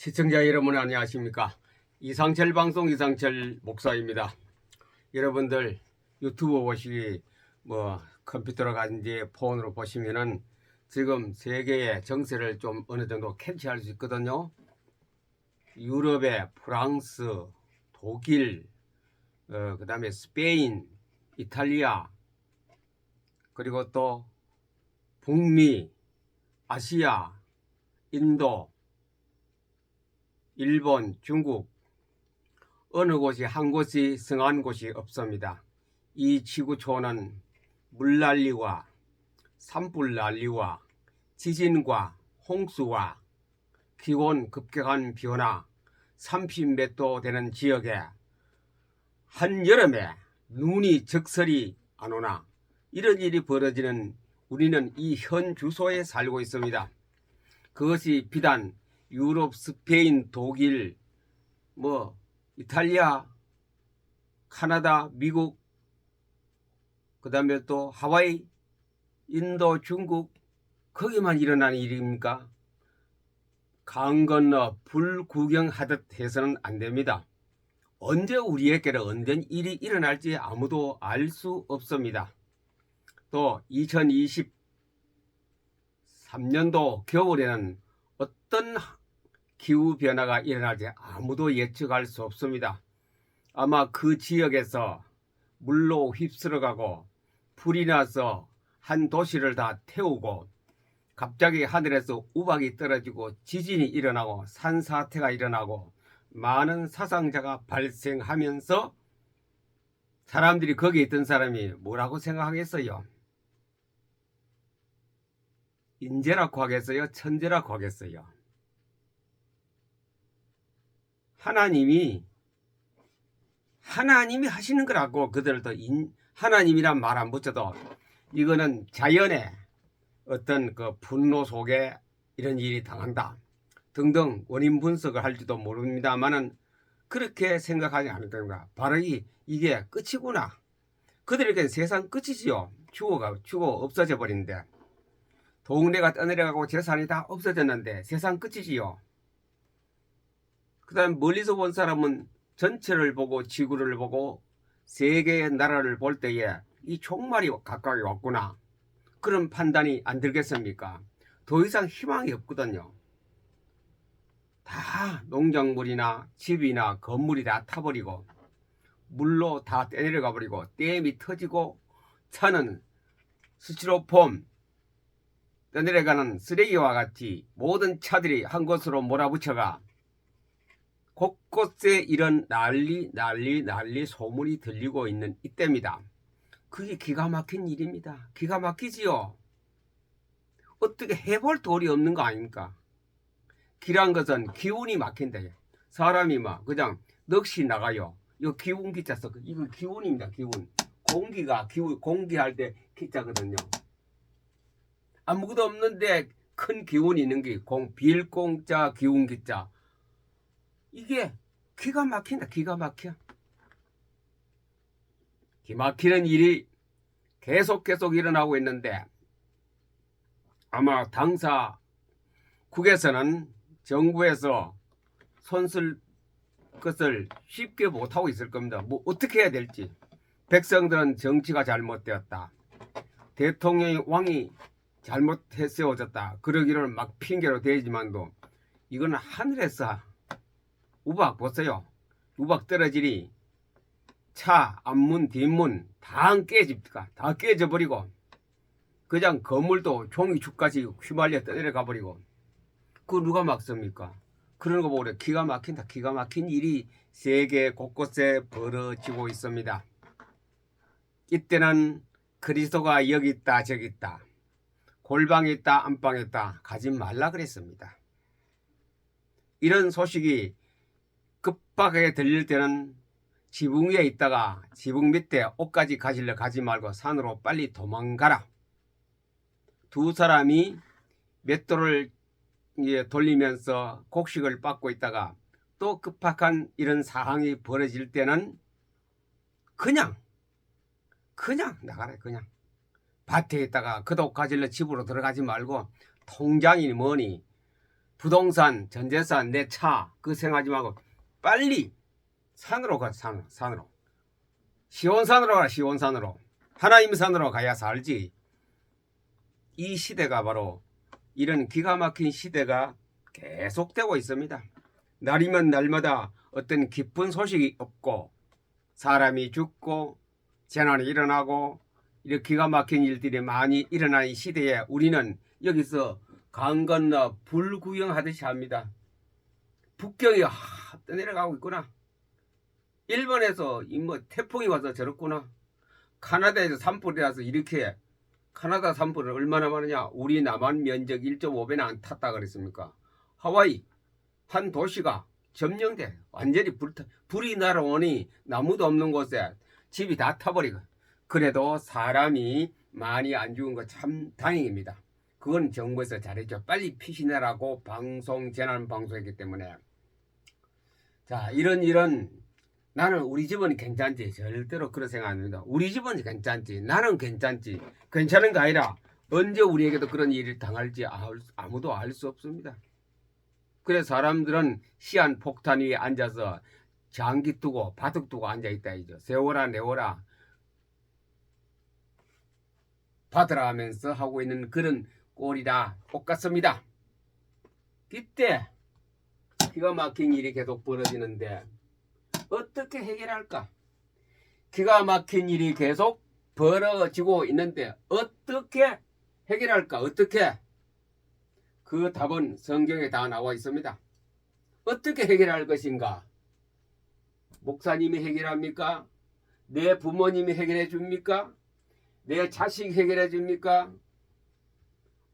시청자 여러분 안녕하십니까? 이상철 방송 이상철 목사입니다. 여러분들 유튜브 보시기 뭐 컴퓨터로 가든지 폰으로 보시면은 지금 세계의 정세를 좀 어느 정도 캐치할 수 있거든요. 유럽의 프랑스 독일 어, 그 다음에 스페인 이탈리아 그리고 또 북미 아시아 인도 일본, 중국 어느 곳이 한 곳이 성한 곳이 없습니다. 이 지구촌은 물난리와 산불난리와 지진과 홍수와 기온 급격한 변화 30몇 도 되는 지역에 한여름에 눈이 적설이 안 오나 이런 일이 벌어지는 우리는 이 현 주소에 살고 있습니다. 그것이 비단 유럽, 스페인, 독일, 뭐 이탈리아, 카나다, 미국, 그 다음에 또 하와이, 인도, 중국 거기만 일어나는 일입니까? 강 건너 불 구경하듯 해서는 안 됩니다. 언제 우리에게는 언제 일이 일어날지 아무도 알 수 없습니다. 또 2023년도 겨울에는 어떤 기후 변화가 일어날지 아무도 예측할 수 없습니다. 아마 그 지역에서 물로 휩쓸어가고 불이 나서 한 도시를 다 태우고 갑자기 하늘에서 우박이 떨어지고 지진이 일어나고 산사태가 일어나고 많은 사상자가 발생하면서 사람들이 거기에 있던 사람이 뭐라고 생각하겠어요? 인재라고 하겠어요? 천재라고 하겠어요? 하나님이 하나님이 하시는 거라고 그들도 인, 하나님이란 말 안 붙여도 이거는 자연의 어떤 그 분노 속에 이런 일이 당한다 등등 원인 분석을 할지도 모릅니다만은 그렇게 생각하지 않을 겁니다. 바로 이, 이게 끝이구나. 그들에게 세상 끝이지요. 죽어가 죽어 없어져 버린데 동네가 떠내려가고 재산이 다 없어졌는데 세상 끝이지요. 그 다음 멀리서 본 사람은 전체를 보고 지구를 보고 세계의 나라를 볼 때에 이 종말이 가까이 왔구나. 그런 판단이 안 들겠습니까? 더 이상 희망이 없거든요. 다 농작물이나 집이나 건물이 다 타버리고 물로 다 떼내려가 버리고 댐이 터지고 차는 스티로폼 떠내려가는 쓰레기와 같이 모든 차들이 한 곳으로 몰아붙여가 곳곳에 이런 난리 난리 난리 소문이 들리고 있는 이때입니다. 그게 기가 막힌 일입니다. 기가 막히지요. 어떻게 해볼 돌이 없는 거 아닙니까? 기란 것은 기운이 막힌다. 사람이 막 그냥 넋이 나가요. 이거 기운 기자 써. 이거 기운입니다. 기운. 공기가 기운 공기할 때 기자거든요. 아무것도 없는데 큰 기운이 있는 게 공, 빌공자 기운 기자. 이게 기가 막힌다. 기가 막혀. 기막히는 일이 계속 계속 일어나고 있는데 아마 당사 국에서는 정부에서 손쓸 것을 쉽게 못하고 있을 겁니다. 뭐 어떻게 해야 될지. 백성들은 정치가 잘못되었다. 대통령이 왕이 잘못해 세워졌다. 그러기를 막 핑계로 대지만도 이건 하늘에서 우박 보세요. 우박 떨어지니 차, 앞문, 뒷문 다 깨집니까? 다 깨져버리고 그냥 건물도 종이축까지 휘말려 떠내려가 버리고 그 누가 막습니까? 그런 거 보고 그래. 기가 막힌다. 기가 막힌 일이 세계 곳곳에 벌어지고 있습니다. 이때는 그리스도가 여기 있다 저기 있다 골방에 있다 안방에 있다 가지 말라 그랬습니다. 이런 소식이 급하게 들릴 때는 지붕 위에 있다가 지붕 밑에 옷까지 가실려 가지 말고 산으로 빨리 도망가라. 두 사람이 맷돌을 이제 돌리면서 곡식을 빻고 있다가 또 급박한 이런 상황이 벌어질 때는 그냥 그냥 나가라 그냥 밭에 있다가 그독 가질러 집으로 들어가지 말고 통장이니 뭐니 부동산, 전재산, 내 차, 그 생각하지 말고 빨리 산으로 가, 산, 산으로. 시온산으로 가, 시온산으로. 하나님 산으로 가야 살지. 이 시대가 바로 이런 기가 막힌 시대가 계속되고 있습니다. 날이면 날마다 어떤 기쁜 소식이 없고 사람이 죽고 재난이 일어나고 이렇게 기가 막힌 일들이 많이 일어나는 이 시대에 우리는 여기서 강 건너 불구경하듯이 합니다. 북경이 하, 떠내려가고 있구나. 일본에서 이뭐 태풍이 와서 저렇구나. 카나다에서 산불이 와서 이렇게 카나다 산불은 얼마나 많으냐? 우리 남한 면적 1.5배나 안 탔다 그랬습니까? 하와이 한 도시가 점령돼 완전히 불 불이 날아오니 나무도 없는 곳에 집이 다 타버리고 그래도 사람이 많이 안 죽은 거 참 다행입니다. 그건 정부에서 잘했죠. 빨리 피신해라고 방송 재난 방송했기 때문에 자 이런 이런 나는 우리 집은 괜찮지 절대로 그런 생각 안 합니다. 우리 집은 괜찮지 나는 괜찮지 괜찮은 거 아니라 언제 우리에게도 그런 일을 당할지 알- 아무도 알 수 없습니다. 그래서 사람들은 시한 폭탄 위에 앉아서 장기 두고 바둑 두고 앉아 있다 이죠. 세워라 내워라 받으라 하면서 하고 있는 그런 꼴이다 똑같습니다. 이때 기가 막힌 일이 계속 벌어지는데 어떻게 해결할까? 기가 막힌 일이 계속 벌어지고 있는데 어떻게 해결할까? 어떻게? 그 답은 성경에 다 나와 있습니다. 어떻게 해결할 것인가? 목사님이 해결합니까? 내 부모님이 해결해 줍니까? 내 자식 해결해 줍니까?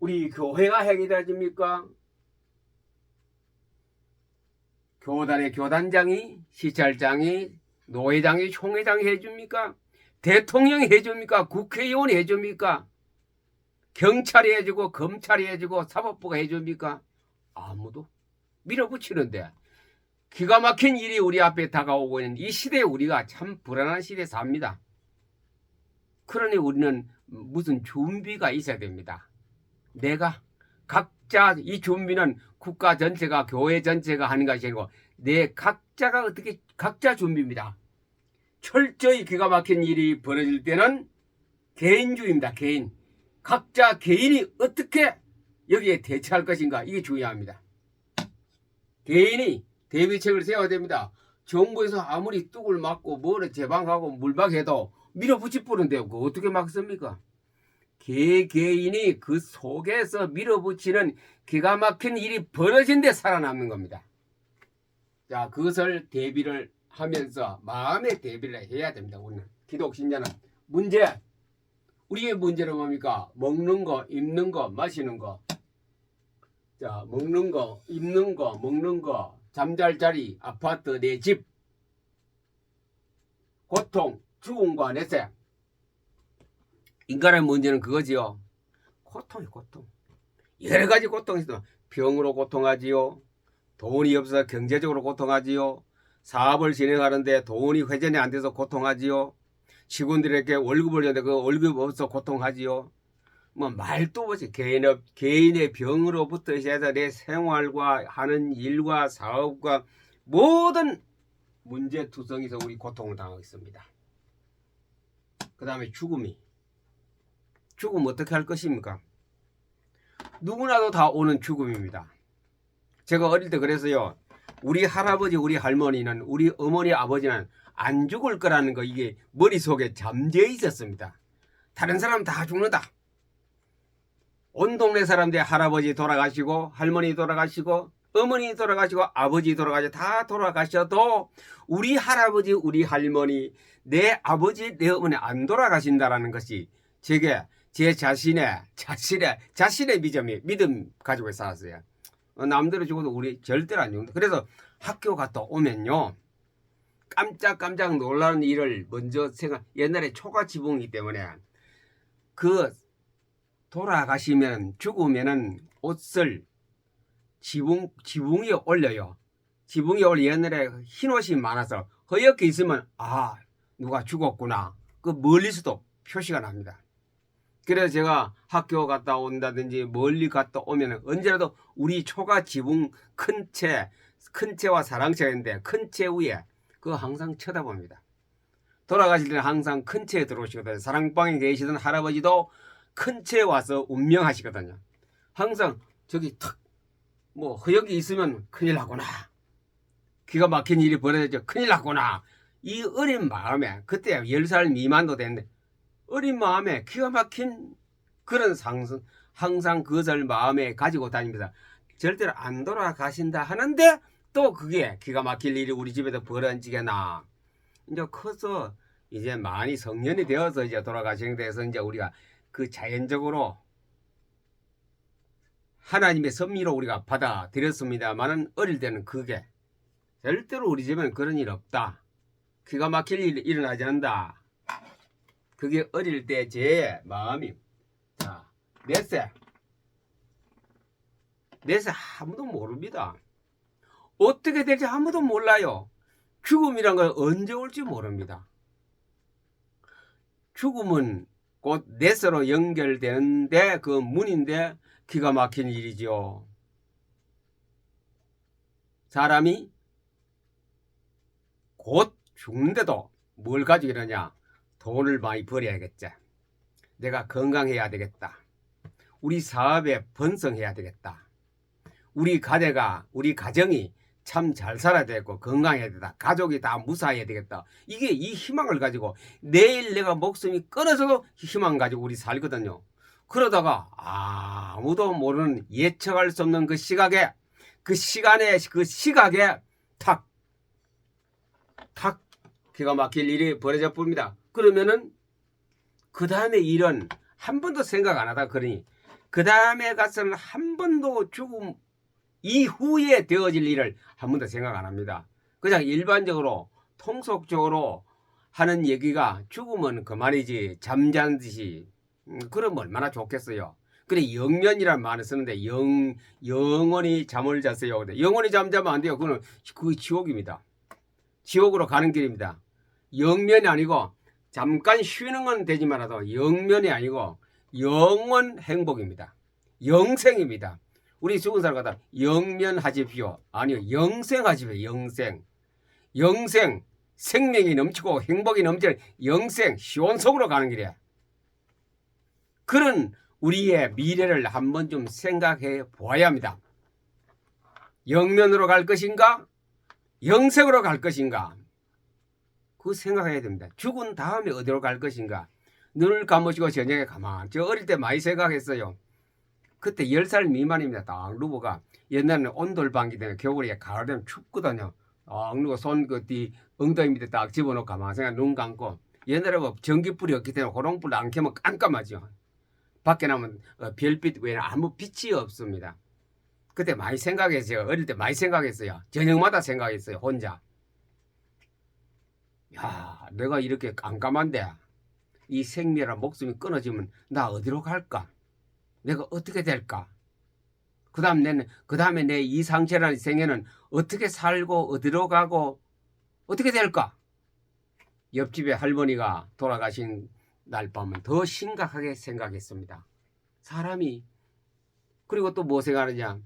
우리 교회가 해결해 줍니까? 교단의 교단장이, 시찰장이, 노회장이, 총회장이 해줍니까? 대통령이 해줍니까? 국회의원이 해줍니까? 경찰이 해주고 검찰이 해주고 사법부가 해줍니까? 아무도 밀어붙이는데 기가 막힌 일이 우리 앞에 다가오고 있는 이 시대에 우리가 참 불안한 시대에 삽니다. 그러니 우리는 무슨 준비가 있어야 됩니다. 내가 각자 이 준비는 국가 전체가 교회 전체가 하는 것이 아니고 내 각자가 어떻게 각자 준비입니다. 철저히 기가 막힌 일이 벌어질 때는 개인주의입니다. 개인. 각자 개인이 어떻게 여기에 대처할 것인가 이게 중요합니다. 개인이 대비책을 세워야 됩니다. 정부에서 아무리 뚝을 맞고 뭐를 제방하고 물박해도 밀어붙일 뿐인데 그 어떻게 막습니까? 개개인이 그 속에서 밀어붙이는 기가 막힌 일이 벌어진데 살아남는 겁니다. 자, 그것을 대비를 하면서 마음의 대비를 해야 됩니다. 우리는 기독 신자는 문제 우리의 문제는 뭡니까? 먹는 거, 입는 거, 마시는 거. 자, 먹는 거, 입는 거, 먹는 거, 잠잘 자리, 아파트, 내 집. 고통, 죽음과 내세. 인간의 문제는 그거지요. 고통이 고통. 여러 가지 고통이 있어. 병으로 고통하지요. 돈이 없어서 경제적으로 고통하지요. 사업을 진행하는데 돈이 회전이 안 돼서 고통하지요. 직원들에게 월급을 줬는데 그 월급 없어 고통하지요. 뭐 말도 없이 개인의, 개인의 병으로부터 시작해서 내 생활과 하는 일과 사업과 모든 문제투성에서 우리 고통을 당하고 있습니다. 그 다음에 죽음이. 죽음 어떻게 할 것입니까? 누구나도 다 오는 죽음입니다. 제가 어릴 때 그래서요. 우리 할아버지, 우리 할머니는, 우리 어머니, 아버지는 안 죽을 거라는 거 이게 머릿속에 잠재해 있었습니다. 다른 사람 다 죽는다. 온 동네 사람들 할아버지 돌아가시고 할머니 돌아가시고 어머니 돌아가시고 아버지 돌아가시고 다 돌아가셔도 우리 할아버지 우리 할머니 내 아버지 내 어머니 안 돌아가신다라는 것이 제게 제 자신의 자신의 자신의 믿음이 믿음 가지고 살았어요. 어, 남들은 죽어도 우리 절대로 안 죽는다. 그래서 학교 갔다 오면요. 깜짝깜짝 놀라는 일을 먼저 생각 옛날에 초가 지붕이기 때문에 그 돌아가시면 죽으면은 옷을 지붕 지붕 위에 올려요. 지붕 위에 올려 옛날에 흰 옷이 많아서 허옇게 있으면 아 누가 죽었구나 그 멀리서도 표시가 납니다. 그래서 제가 학교 갔다 온다든지 멀리 갔다 오면 언제라도 우리 초가 지붕 큰 채, 큰 채와 사랑채가 있는데 큰 채 위에 그거 항상 쳐다봅니다. 돌아가실 때는 항상 큰 채에 들어오시거든요. 사랑방에 계시던 할아버지도 큰 채에 와서 운명하시거든요. 항상 저기 탁, 뭐 허역이 있으면 큰일 나구나. 기가 막힌 일이 벌어졌죠. 큰일 났구나. 이 어린 마음에 그때 10살 미만도 됐는데 어린 마음에 기가 막힌 그런 상승 항상 그것을 마음에 가지고 다닙니다. 절대로 안 돌아가신다 하는데 또 그게 기가 막힐 일이 우리 집에도 벌어지게 나 이제 커서 이제 많이 성년이 되어서 이제 돌아가시는 데서 이제 우리가 그 자연적으로 하나님의 섭리로 우리가 받아들였습니다만은 어릴 때는 그게 절대로 우리 집에는 그런 일 없다. 기가 막힐 일 일어나지 않는다. 그게 어릴 때 제 마음이 자, 넷세 넷세 아무도 모릅니다. 어떻게 될지 아무도 몰라요. 죽음이란 건 언제 올지 모릅니다. 죽음은 곧 넷으로 연결되는데 그 문인데 기가 막힌 일이지요. 사람이 곧 죽는데도 뭘 가지고 이러냐? 돈을 많이 벌어야겠지. 내가 건강해야 되겠다. 우리 사업에 번성해야 되겠다. 우리 가대가, 우리 가정이 참 잘 살아야 되고 건강해야 되다. 가족이 다 무사해야 되겠다. 이게 이 희망을 가지고 내일 내가 목숨이 끊어져도 희망 가지고 우리 살거든요. 그러다가 아무도 모르는 예측할 수 없는 그 시각에 그 시간에 그 시각에 탁 탁 기가 막힐 일이 벌어져 봅니다. 그러면은 그 다음에 일은 한 번도 생각 안 하다 그러니 그 다음에 가서는 한 번도 죽음 이후에 되어질 일을 한 번도 생각 안 합니다. 그냥 일반적으로 통속적으로 하는 얘기가 죽으면 그만이지 잠자는 듯이 음, 그러면 얼마나 좋겠어요. 그래 영면이란 말을 쓰는데 영 영원히 잠을 잤어요. 근데 영원히 잠자면 안 돼요. 그거는 그 지옥입니다. 지옥으로 가는 길입니다. 영면이 아니고 잠깐 쉬는 건 되지만라도 영면이 아니고 영원 행복입니다. 영생입니다. 우리 죽은 사람 같다 영면하십시오. 아니요 영생하십시오. 영생. 영생 생명이 넘치고 행복이 넘치는 영생 시원성으로 가는 길이야. 그런 우리의 미래를 한번 좀 생각해 보아야 합니다. 영면으로 갈 것인가? 영생으로 갈 것인가? 그 생각해야 됩니다. 죽은 다음에 어디로 갈 것인가? 눈을 감으시고 저녁에 가만. 저 어릴 때 많이 생각했어요. 그때 10살 미만입니다. 딱 루버가 옛날에는 온돌방기 때문에 겨울에 가을 되면 춥거든요. 딱 누가 손그뒤 엉덩이 밑에 딱 집어넣고 가만 생각 눈 감고 옛날에 뭐 전기불이 없기 때문에 호롱불 안 켜면 깜깜하죠. 밖에 나면 어, 별빛 외에는 아무 빛이 없습니다. 그때 많이 생각했어요. 어릴 때 많이 생각했어요. 저녁마다 생각했어요. 혼자. 야, 내가 이렇게 깜깜한데 이 생명이랑 목숨이 끊어지면 나 어디로 갈까? 내가 어떻게 될까? 그 다음 내는 그 다음에 내 이 상체라는 생애는 어떻게 살고 어디로 가고 어떻게 될까? 옆집에 할머니가 돌아가신 날 밤은 더 심각하게 생각했습니다. 사람이 그리고 또 뭐 생각하느냐?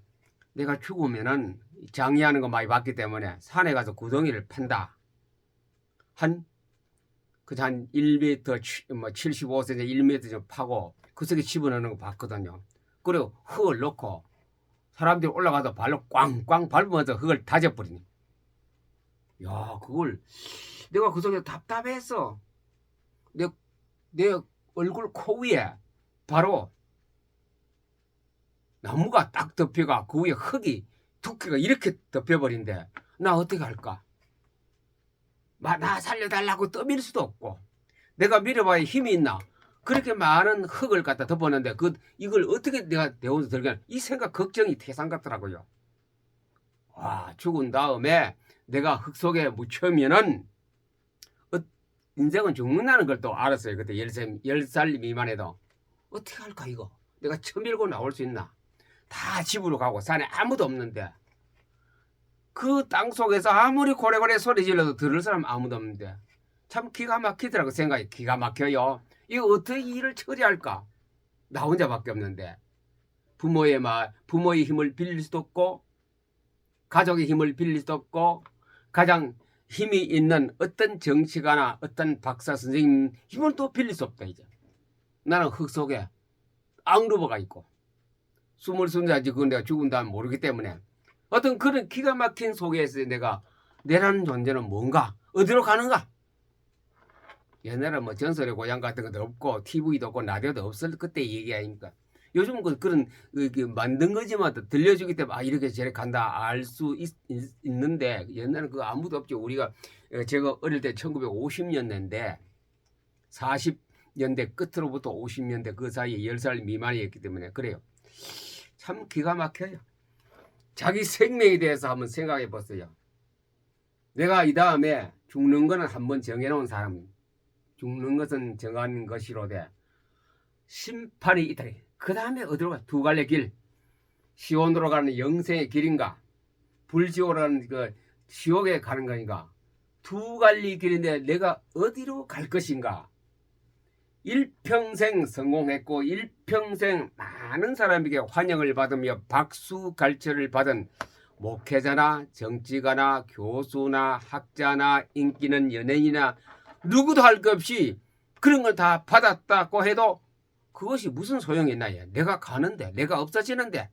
내가 죽으면은 장의하는 거 많이 봤기 때문에 산에 가서 구덩이를 팬다. 한, 그한 1m, 치- 뭐 75cm, 1m 좀 파고 그 속에 집어넣는 거 봤거든요. 그리고 흙을 넣고 사람들이 올라가서 발로 꽝꽝 밟으면서 흙을 다져버리니. 야, 그걸 내가 그 속에 답답했어. 내, 내 얼굴 코 위에 바로 나무가 딱 덮여가 그 위에 흙이 두께가 이렇게 덮여버린데 나 어떻게 할까? 마, 나 살려달라고 떠밀 수도 없고 내가 밀어봐야 힘이 있나? 그렇게 많은 흙을 갖다 덮었는데 그 이걸 어떻게 내가 대원서 들게 이 생각 걱정이 태산 같더라고요. 와 죽은 다음에 내가 흙 속에 묻혀면은 어, 인생은 죽는다는 걸 또 알았어요. 그때 10살, 10살 미만에도 어떻게 할까 이거 내가 쳐밀고 나올 수 있나? 다 집으로 가고 산에 아무도 없는데 그 땅 속에서 아무리 고래고래 소리 질러도 들을 사람 아무도 없는데 참 기가 막히더라고 생각이 기가 막혀요. 이거 어떻게 일을 처리할까? 나 혼자밖에 없는데 부모의 말, 부모의 힘을 빌릴 수도 없고 가족의 힘을 빌릴 수도 없고 가장 힘이 있는 어떤 정치가나 어떤 박사 선생님 힘을 또 빌릴 수 없다 이제. 나는 흙 속에 앙루버가 있고 숨을 숨자지 그건 내가 죽은 다음 모르기 때문에 어떤 그런 기가 막힌 속에서 내가 내라는 존재는 뭔가? 어디로 가는가? 옛날에 뭐 전설의 고향 같은 것도 없고 TV도 없고 라디오도 없을 그때 얘기 아닙니까? 요즘은 그- 그런 만든 거지만 또 들려주기 때문에 아 이렇게 저렇게 간다 알 수 있는데 옛날에 그 아무도 없죠. 우리가 어, 제가 어릴 때 1950년대인데 40년대 끝으로부터 50년대 그 사이에 10살 미만이었기 때문에 그래요. 참 기가 막혀요 자기 생명에 대해서 한번 생각해 보세요 내가 이 다음에 죽는 거는 한번 정해놓은 사람 죽는 것은 정한 것이로되 심판이 있다 그 다음에 어디로 가? 두 갈래 길. 시온으로 가는 영생의 길인가? 불지오로 가는 그 지옥에 가는 거인가? 두 갈리 길인데 내가 어디로 갈 것인가? 일평생 성공했고 일평생 많은 사람에게 환영을 받으며 박수 갈채를 받은 목회자나 정치가나 교수나 학자나 인기는 연예인이나 누구도 할 것 없이 그런 걸 다 받았다고 해도 그것이 무슨 소용이 있나? 요 내가 가는데, 내가 없어지는데,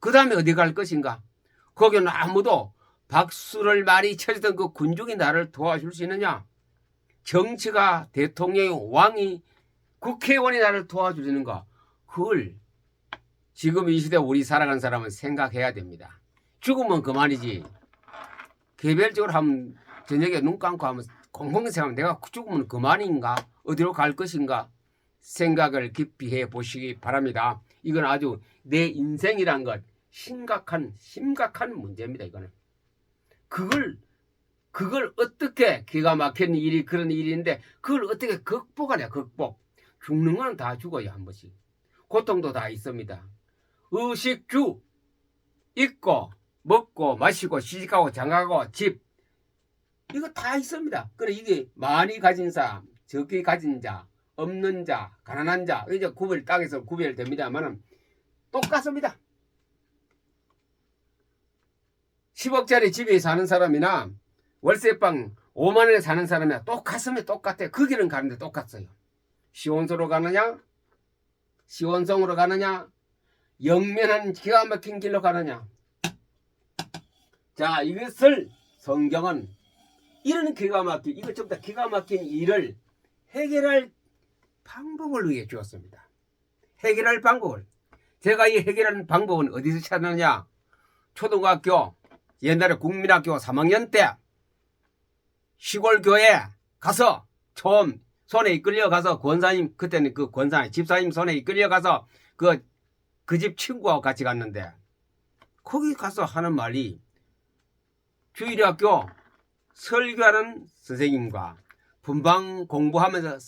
그 다음에 어디 갈 것인가? 거기는 아무도 박수를 많이 쳐주던 그 군중이 나를 도와줄 수 있느냐? 정치가, 대통령이, 왕이, 국회의원이 나를 도와주는가? 그걸 지금 이 시대 우리 살아가는 사람은 생각해야 됩니다. 죽으면 그만이지. 개별적으로 하면 저녁에 눈 감고 하면 공공 생각하면 내가 죽으면 그만인가? 어디로 갈 것인가? 생각을 깊이 해 보시기 바랍니다. 이건 아주 내 인생이란 것 심각한 심각한 문제입니다. 이거는 그걸 그걸 어떻게 기가 막힌 일이 그런 일인데 그걸 어떻게 극복하냐 극복 죽는 건 다 죽어요 한 번씩 고통도 다 있습니다. 의식주 있고 먹고 마시고 시집가고 장가가고 집 이거 다 있습니다. 그래 이게 많이 가진 사람 적게 가진 자 없는 자, 가난한 자, 이제 구별 땅에서 구별됩니다만은 똑같습니다. 10억짜리 집에 사는 사람이나 월세방 5만 원에 사는 사람이나 똑같으면 똑같아. 그 길은 가는데 똑같아요. 시원소로 가느냐? 시원성으로 가느냐? 영면한 기가 막힌 길로 가느냐? 자, 이것을 성경은 이런 기가 막힌, 이것 다 기가 막힌 일을 해결할 방법을 위해 주었습니다. 해결할 방법을. 제가 이 해결하는 방법은 어디서 찾느냐? 초등학교, 옛날에 국민학교 3학년 때 시골 교회 가서 처음 손에 이끌려 가서 권사님 그때는 그 권사님 집사님 손에 이끌려 가서 그 그 집 친구하고 같이 갔는데 거기 가서 하는 말이 주일학교 설교하는 선생님과 분방 공부하면서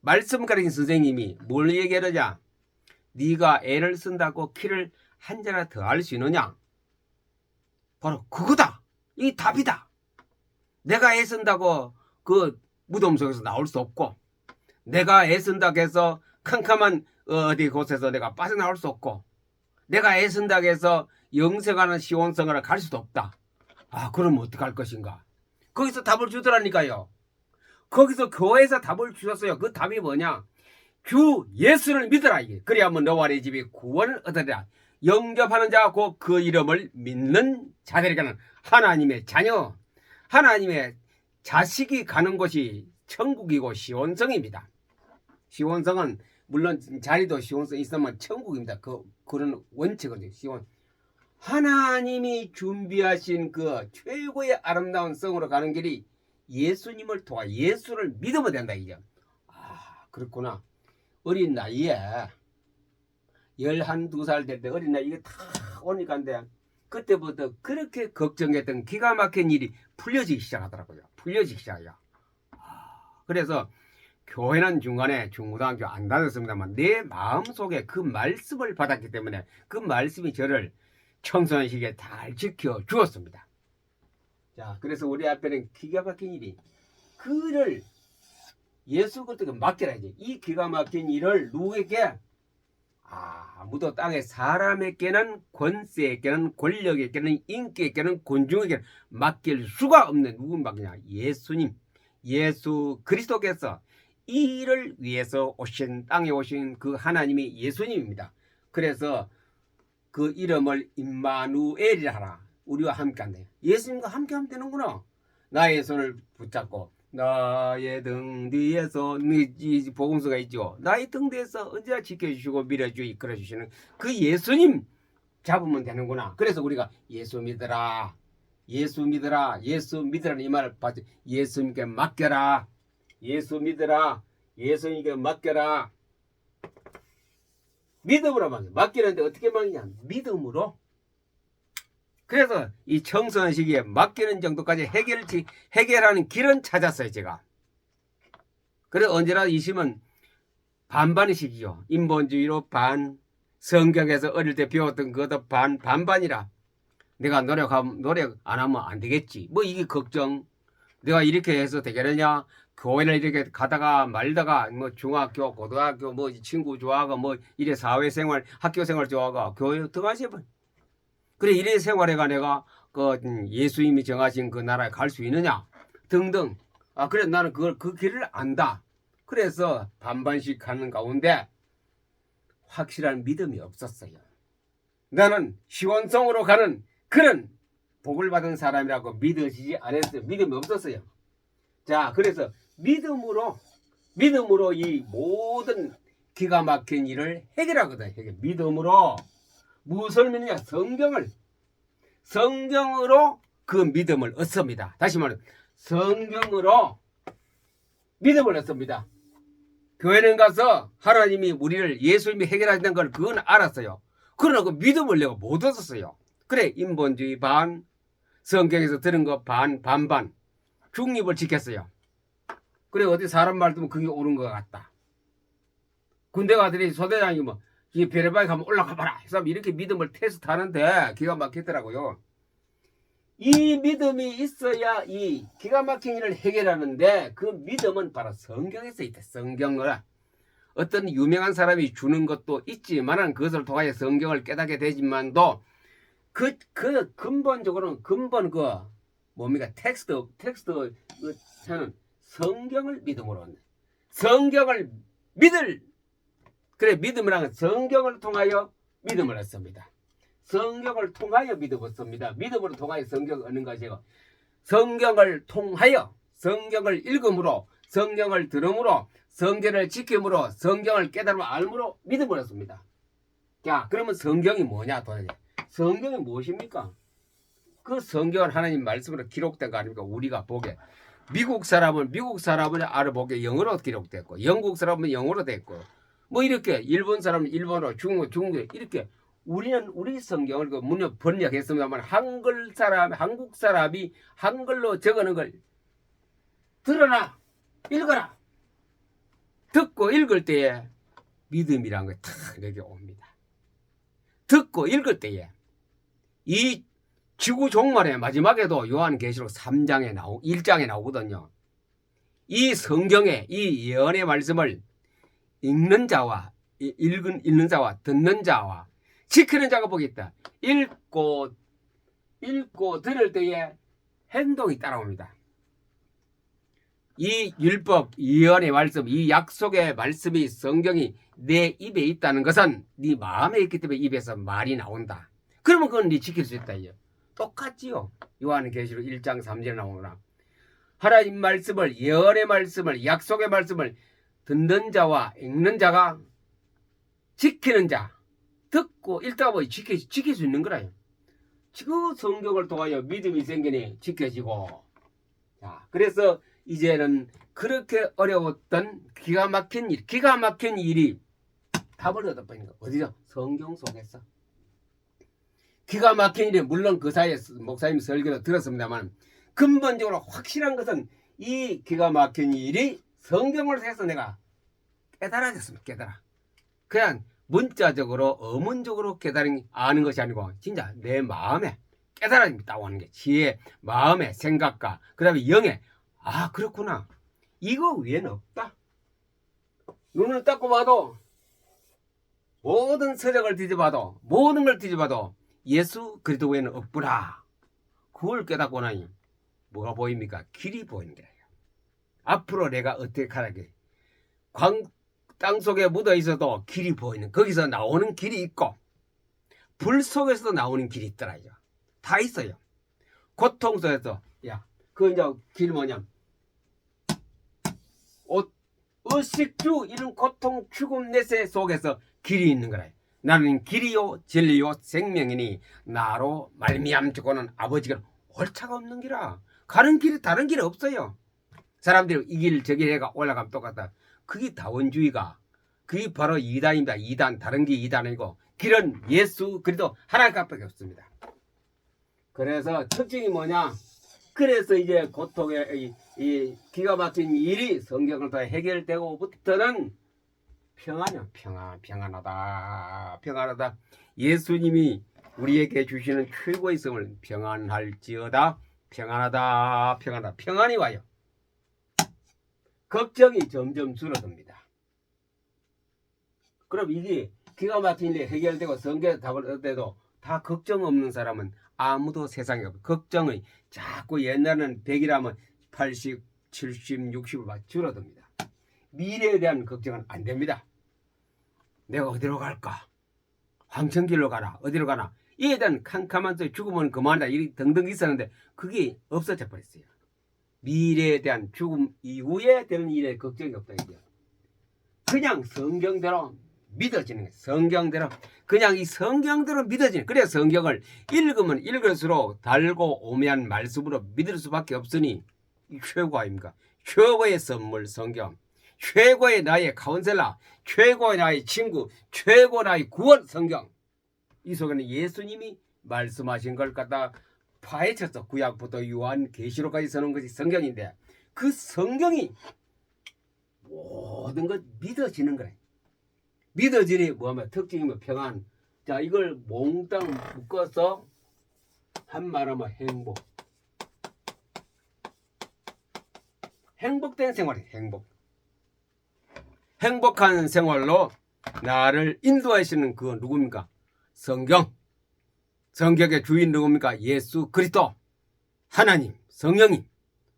말씀 가르친 선생님이 뭘 얘기하느냐? 네가 애를 쓴다고 키를 한 자나 더할수 있느냐? 바로 그거다. 이 답이다. 내가 애 쓴다고 그 무덤 속에서 나올 수 없고 내가 애 쓴다고 해서 캄캄한 어디 곳에서 내가 빠져나올 수 없고 내가 애 쓴다고 해서 영생하는 시원성을 갈 수도 없다. 아 그럼 어떡할 것인가? 거기서 답을 주더라니까요. 거기서 교회에서 답을 주셨어요. 그 답이 뭐냐? 주 예수를 믿어라 이게. 그래야면 너와 내 집이 구원을 얻으리라. 영접하는 곧그 이름을 믿는 자들에게는 하나님의 자녀, 하나님의 자식이 가는 곳이 천국이고 시원성입니다. 시원성은 물론 자리도 시원성 있으면 천국입니다. 그 그런 원칙은 시원. 하나님이 준비하신 그 최고의 아름다운 성으로 가는 길이 예수님을 통하 예수를 믿으면 된다 이게. 아 그렇구나. 어린 나이에 열한 두 살 될 때 어린 나이 이게 다 오니까인데 그때부터 그렇게 걱정했던 기가 막힌 일이 풀려지기 시작하더라고요. 풀려지기 시작해요. 아, 그래서 교회는 중간에 중고등학교 안 다녔습니다만 내 마음속에 그 말씀을 받았기 때문에 그 말씀이 저를 청소년 시기에 잘 지켜 주었습니다. 자, 그래서 우리 앞에는 기가 막힌 일이 그를 예수 그리스도께 맡겨야지. 이 기가 막힌 일을 누구에게 아무도 땅에 사람에게는 권세에게는 권력에게는 인기에게는 군중에게는 맡길 수가 없는 누군 맡기냐 예수님 예수 그리스도께서 이 일을 위해서 오신 땅에 오신 그 하나님이 예수님입니다. 그래서 그 이름을 임마누엘이라 하라. 우리와 함께 한대. 예수님과 함께 하면 되는구나. 나의 손을 붙잡고 나의 등 뒤에서 이 복음서가 있죠. 나의 등 뒤에서 언제나 지켜주시고 밀어주고 이끌어 주시는 그 예수님 잡으면 되는구나. 그래서 우리가 예수 믿으라. 예수 믿으라. 예수 믿으라는 이 말을 받지. 예수님께 맡겨라. 예수 믿으라. 예수님께 맡겨라. 믿음으로 맡겨. 맡기는데 어떻게 맡기냐? 믿음으로. 그래서 이 청소년 시기에 맡기는 정도까지 해결지 해결하는 길은 찾았어요, 제가. 그래서 언제나 이 심은 반반의 시기요. 인본주의로 반, 성경에서 어릴 때 배웠던 그것도 반, 반반이라. 내가 노력하면, 노력 안 하면 안 되겠지. 뭐 이게 걱정. 내가 이렇게 해서 되겠느냐? 교회를 이렇게 가다가 말다가 뭐 중학교, 고등학교, 뭐 친구 좋아하고 뭐 이래 사회생활, 학교생활 좋아하고 교회 어떡하지? 뭐. 그래 이래 생활해가 내가 그 음, 예수님이 정하신 그 나라에 갈 수 있느냐? 등등. 아 그래 나는 그걸 그 길을 안다. 그래서 반반씩 가는 가운데 확실한 믿음이 없었어요. 나는 시원성으로 가는 그런 복을 받은 사람이라고 믿어지지 않았어요. 믿음이 없었어요. 자 그래서 믿음으로 믿음으로 이 모든 기가 막힌 일을 해결하거든 해결. 믿음으로 무엇을 믿느냐? 성경을. 성경으로 그 믿음을 얻습니다. 다시 말해 성경으로 믿음을 얻습니다. 교회는 가서 하나님이 우리를 예수님이 해결하시는 걸 그건 알았어요. 그러나 그 믿음을 내가 못 얻었어요. 그래 인본주의 반, 성경에서 들은 거 반, 반반. 중립을 지켰어요. 그래 어디 사람 말 듣면 그게 옳은 것 같다. 군대 가더니 소대장이 뭐 이 베레바에 가면 올라가 봐라. 해서 이렇게 믿음을 테스트하는데 기가 막히더라고요. 이 믿음이 있어야 이 기가 막힌 일을 해결하는데 그 믿음은 바로 성경에서 있다. 성경을 어떤 유명한 사람이 주는 것도 있지만은 그것을 통하여 성경을 깨닫게 되지만도 그, 그 근본적으로는 근본 그 뭡니까 텍스트 텍스트 그 저는 성경을 믿음으로 성경을 믿을 그래 믿음이란 성경을 통하여 믿음을 얻습니다. 성경을 통하여 믿음을 얻습니다. 믿음으로 통하여 성경을 얻는 것이고 성경을 통하여 성경을 읽음으로 성경을 들음으로 성경을 지킴으로 성경을 깨달음으로 알므로 믿음을 얻습니다. 자 그러면 성경이 뭐냐 도대체 성경이 무엇입니까? 그 성경은 하나님 말씀으로 기록된 거 아닙니까? 우리가 보게 미국 사람은 미국 사람을 알아보게 영어로 기록됐고 영국 사람은 영어로 됐고 뭐 이렇게 일본 사람은 일본어, 중국, 중국 이렇게 우리는 우리 성경을 그 문역 번역했습니다만 한글 사람, 한국 사람이 한글로 적어놓은 걸 들어라, 읽어라. 듣고 읽을 때에 믿음이란 게탁 내게 옵니다. 듣고 읽을 때에 이 지구 종말의 마지막에도 요한계시록 3장에 나오 1장에 나오거든요. 이 성경의 이 예언의 말씀을 읽는 자와 읽은 읽는 자와 듣는 자와 지키는 자가 있다. 읽고 읽고 들을 때에 행동이 따라옵니다. 이 율법, 예언의 말씀, 이 약속의 말씀이 성경이 내 입에 있다는 것은 네 마음에 있기 때문에 입에서 말이 나온다. 그러면 그건 네 지킬 수 있다. 이요. 똑같지요. 요한계시록 1장 3절에 나오나. 하나님 말씀을 예언의 말씀을 약속의 말씀을 듣는 자와 읽는 자가 지키는 자, 듣고 읽다 보니 지킬, 지킬 수 있는 거라요. 그 성경을 통하여 믿음이 생기니 지켜지고. 자, 그래서 이제는 그렇게 어려웠던 기가 막힌 일, 기가 막힌 일이 답을 얻어버린 거. 어디죠? 성경 속에서. 기가 막힌 일이 물론 그 사이에 목사님 설교도 들었습니다만 근본적으로 확실한 것은 이 기가 막힌 일이 성경을 해서 내가 깨달아졌습니다. 깨달아. 그냥 문자적으로 어문적으로 깨달은 아는 것이 아니고 진짜 내 마음에 깨달음이 따오는 게 지혜, 마음의 생각과 그다음에 영의 아 그렇구나. 이거 외에는 없다. 눈을 닦고 봐도 모든 서적을 뒤져봐도 모든 걸 뒤져봐도 예수 그리스도 외에는 없구나. 그걸 깨닫고 나니 뭐가 보입니까? 길이 보이는. 앞으로 내가 어떻게 가라게 광, 땅 속에 묻어 있어도 길이 보이는 거기서 나오는 길이 있고 불 속에서도 나오는 길이 있더라요. 다 있어요. 고통 속에서 야그 이제 길 뭐냐? 옷 의식주 이런 고통 죽음 내세 속에서 길이 있는 거라. 나는 길이요 진리요 생명이니 나로 말미암고는 아버지가 옳차가 없는 기라. 가는 길이 다른 길이 없어요. 사람들이 이길 저길 해가 올라가면 똑같다. 그게 다원주의가. 그게 바로 이단입니다. 이단. 다른 게 이단이고. 길은 예수 그리도 하나밖에 없습니다. 그래서 특징이 뭐냐? 그래서 이제 고통의 이, 이 기가 막힌 일이 성경을 통해 해결되고부터는 평안이야 평안 평안하다. 평안하다. 예수님이 우리에게 주시는 최고의 성을 평안할지어다. 평안하다. 평안하다. 평안이 와요 걱정이 점점 줄어듭니다 그럼 이게 기가 막힌 일이 해결되고 성경 답을 얻어도 다 걱정 없는 사람은 아무도 세상에 없어 걱정이 자꾸 옛날에는 100이라면 80, 70, 60을 막 줄어듭니다 미래에 대한 걱정은 안 됩니다. 내가 어디로 갈까? 황천길로 가라. 어디로 가나? 이에 대한 캄캄한 죽으면 그만이다. 이 등등 있었는데 그게 없어져 버렸어요. 미래에 대한 죽음 이후에 되는 일에 걱정이 없다 이게. 그냥 성경대로 믿어지는 거예요. 성경대로 그냥 이 성경대로 믿어지는. 그래 성경을 읽으면 읽을수록 달고 오묘한 말씀으로 믿을 수밖에 없으니 이 최고 아닙니까? 최고의 선물 성경. 최고의 나의 카운셀러, 최고의 나의 친구, 최고 나의 구원 성경. 이 속에는 예수님이 말씀하신 걸 갖다 파헤쳐서 구약부터 요한 계시록까지 서는 것이 성경인데 그 성경이 모든 것 믿어지는 거래. 믿어지니 뭐하면 특징이 뭐 평안. 자 이걸 몽땅 묶어서 한 말하면 행복. 행복된 생활이 행복. 행복한 생활로 나를 인도하시는 그 누굽니까? 성경. 성경의 주인 누굽니까? 예수 그리스도. 하나님, 성령님.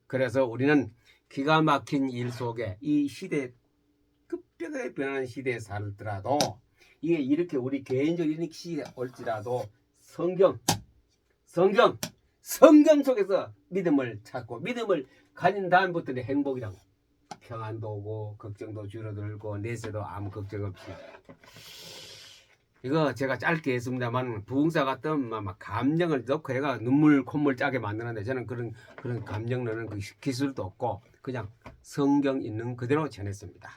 그래서 우리는 기가 막힌 일 속에 이 시대 급격하게 변하는 시대에 살더라도 이게 이렇게 우리 개인적인 시대에 올지라도 성경, 성경, 성경 속에서 믿음을 찾고 믿음을 가진 다음부터는 행복이랑 평안도 오고 걱정도 줄어들고 내세도 아무 걱정 없이 이거 제가 짧게 했습니다만 부흥사 같은 막- 막 감정을 넣고 해가 눈물 콧물 짜게 만드는데 저는 그런 그런 감정 넣는 그 기술도 없고 그냥 성경 있는 그대로 전했습니다.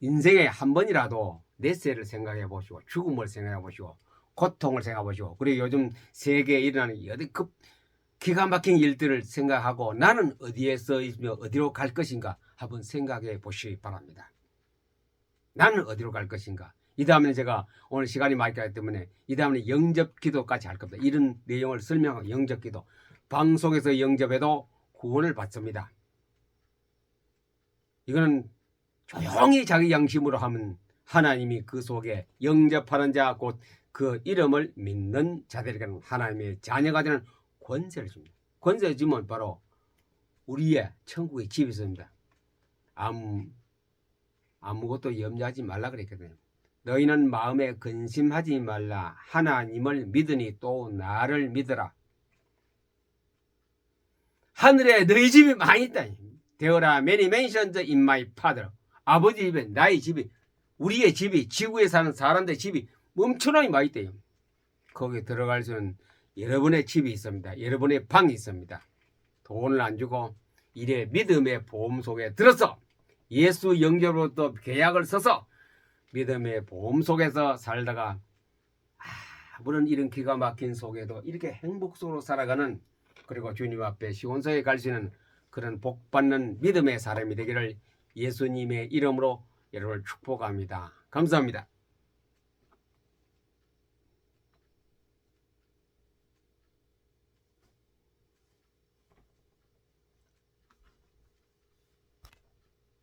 인생에 한 번이라도 내세를 생각해 보시고 죽음을 생각해 보시고 고통을 생각해 보시고 그리고 요즘 세계에 일어나는 여러 급 기가 막힌 일들을 생각하고 나는 어디에서 있으며 어디로 갈 것인가 한번 생각해 보시기 바랍니다. 나는 어디로 갈 것인가? 이 다음에 제가 오늘 시간이 많이 가기 때문에 이 다음에 영접 기도까지 할 겁니다. 이런 내용을 설명하고 영접 기도. 방송에서 영접해도 구원을 받습니다. 이거는 조용히 자기 양심으로 하면 하나님이 그 속에 영접하는 자 곧 그 이름을 믿는 자들에게는 하나님의 자녀가 되는 권세를 줍니다. 권세 주면 바로 우리의 천국의 집이 있습니다. 아무 아무것도 염려하지 말라 그랬거든요. 너희는 마음에 근심하지 말라. 하나님을 믿으니 또 나를 믿어라. 하늘에 너희 집이 많이 있다. 되어라 many mansions in my father. 아버지 집에 나의 집이 우리의 집이 지구에 사는 사람들의 집이 엄청나게 많이 있대요. 거기에 들어갈 수는 여러분의 집이 있습니다. 여러분의 방이 있습니다. 돈을 안 주고 이래 믿음의 보험 속에 들어서 예수 영접으로부터 계약을 써서 믿음의 보험 속에서 살다가 아무런 이런 기가 막힌 속에도 이렇게 행복 속으로 살아가는 그리고 주님 앞에 시원서에 갈 수 있는 그런 복 받는 믿음의 사람이 되기를 예수님의 이름으로 여러분을 축복합니다. 감사합니다.